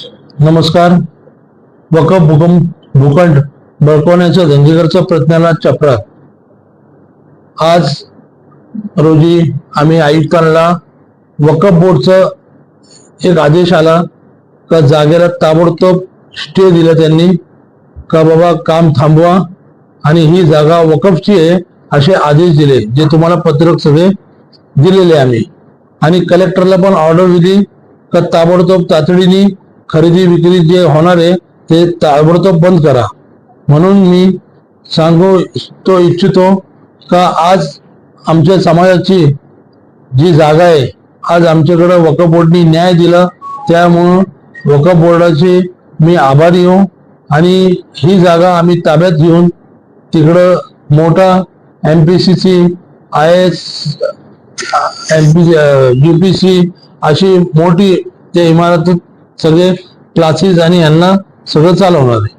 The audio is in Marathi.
नमस्कार. वकफ भूकंप भूखंड बळकवण्याच्या धंगेकरचा प्रयत्नाला चपरात आज रोजी आम्ही आयुक्तांना वकफ बोर्डचं एक आदेश आला का जागेला ताबडतोब स्टे दिला त्यांनी का बाबा काम थांबवा आणि ही जागा वकफची आहे असे आदेश दिले जे तुम्हाला पत्रक सगळे दिलेले आम्ही. आणि कलेक्टरला पण ऑर्डर दिली का ताबडतोब तातडीने खरेदी विक्री जे होणार आहे ते ताबडतोब बंद करा. म्हणून मी सांगू तो इच्छितो का आज आमच्या समाजाची जी जागा आहे आज आमच्याकडे वकफ बोर्डनी न्याय दिला त्यामुळं वकफ बोर्डाचे मी आभारी हो आणि ही जागा आम्ही ताब्यात घेऊन तिकडं मोठा M P C C I S M P U P C अशी मोठी त्या इमारतीत सगळे क्लासेस आणि यांना सगळं चालवणार आहे.